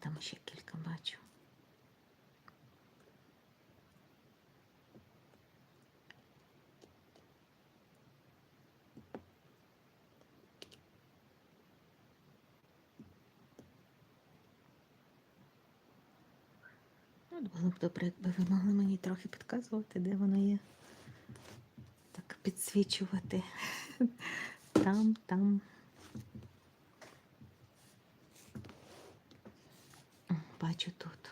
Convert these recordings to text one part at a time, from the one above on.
там ще кілька бачу. От було б добре, якби ви могли мені трохи підказувати, де воно є. Так підсвічувати. Там, там. О, Бачу тут.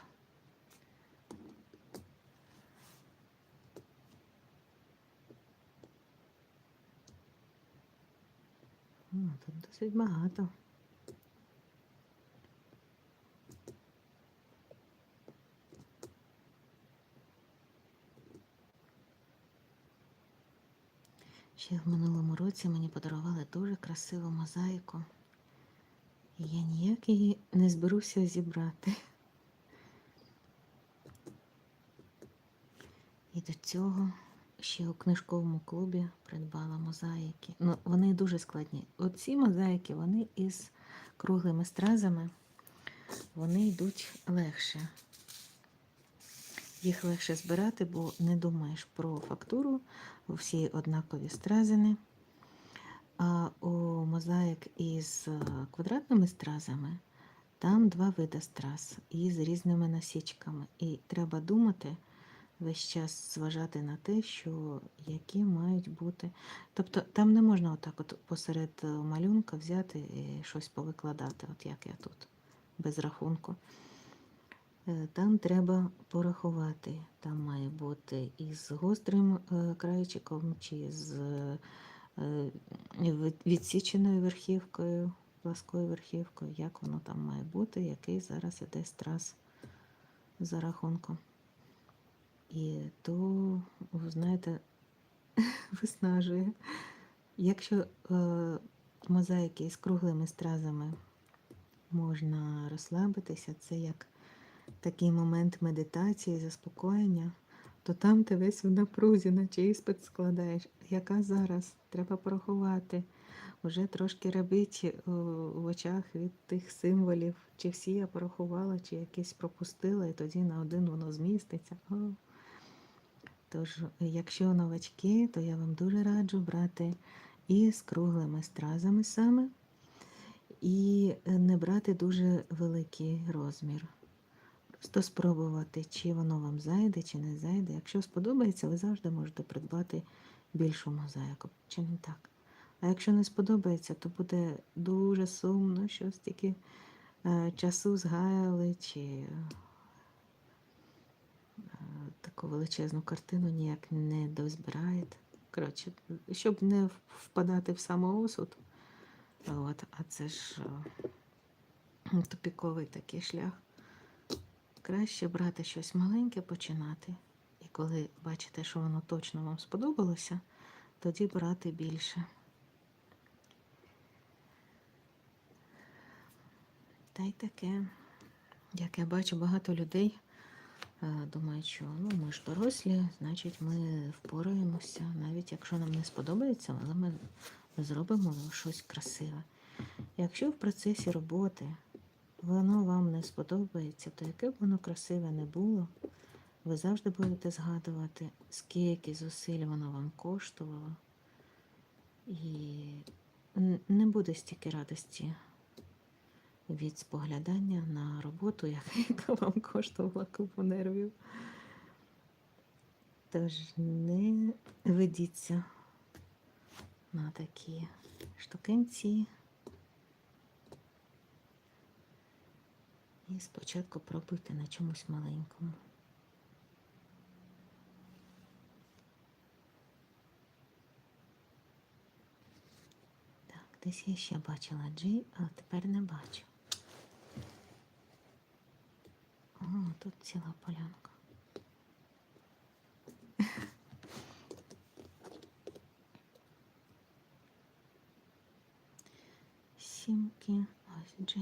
О, тут досить багато. Ще в минулому році мені подарували дуже красиву мозаїку. І я ніяк її не зберуся зібрати. І до цього ще у книжковому клубі придбала мозаїки. Ну, вони дуже складні. Оці мозаїки, вони із круглими стразами, вони йдуть легше. Їх легше збирати, бо не думаєш про фактуру, всі однакові стразини. А у мозаїк із е, квадратними стразами там два види страз із різними насічками. І треба думати весь час зважати на те, що які мають бути. Тобто там не можна отак от посеред е, малюнка взяти і щось повикладати, от як я тут, без рахунку. Е, Там треба порахувати. Там має бути із гострим е, крайчиком, чи з е, відсіченою верхівкою, пласкою верхівкою, як воно там має бути, який зараз іде страс за рахунком. І то, ви знаєте, виснажує. Якщо е, мозаїки з круглими стразами можна розслабитися, це як такий момент медитації, заспокоєння, то там ти весь в напрузі, наче іспит складаєш. Яка зараз? Треба порахувати. Уже трошки рабить в очах від тих символів, чи всі я порахувала, чи якісь пропустила, і тоді на один воно зміститься. Тож, якщо новачки, то я вам дуже раджу брати і з круглими стразами саме, і не брати дуже великий розмір. Просто спробувати, чи воно вам зайде, чи не зайде. Якщо сподобається, ви завжди можете придбати більшу мозаїку, чи не так. А якщо не сподобається, то буде дуже сумно, що стільки е, часу згаяли, чи таку величезну картину ніяк не дозбираєте. Коротше, щоб не впадати в самоосуд, от, а це ж е, тупіковий такий шлях. Краще брати щось маленьке, починати. І коли бачите, що воно точно вам сподобалося, тоді брати більше. Та й таке. Як я бачу, багато людей думають, що ну, ми ж дорослі, значить ми впораємося, навіть якщо нам не сподобається, але ми зробимо щось красиве. Якщо в процесі роботи воно вам не сподобається, то яке б воно красиве не було, ви завжди будете згадувати, скільки зусиль воно вам коштувало. І не буде стільки радості від споглядання на роботу, яка вам коштувала купу нервів. Тож не ведіться на такі штукенці. І спочатку пробуйте на чомусь маленькому. Так, десь я ще бачила G, а тепер не бачу. О, тут ціла полянка. Сімки, ось G.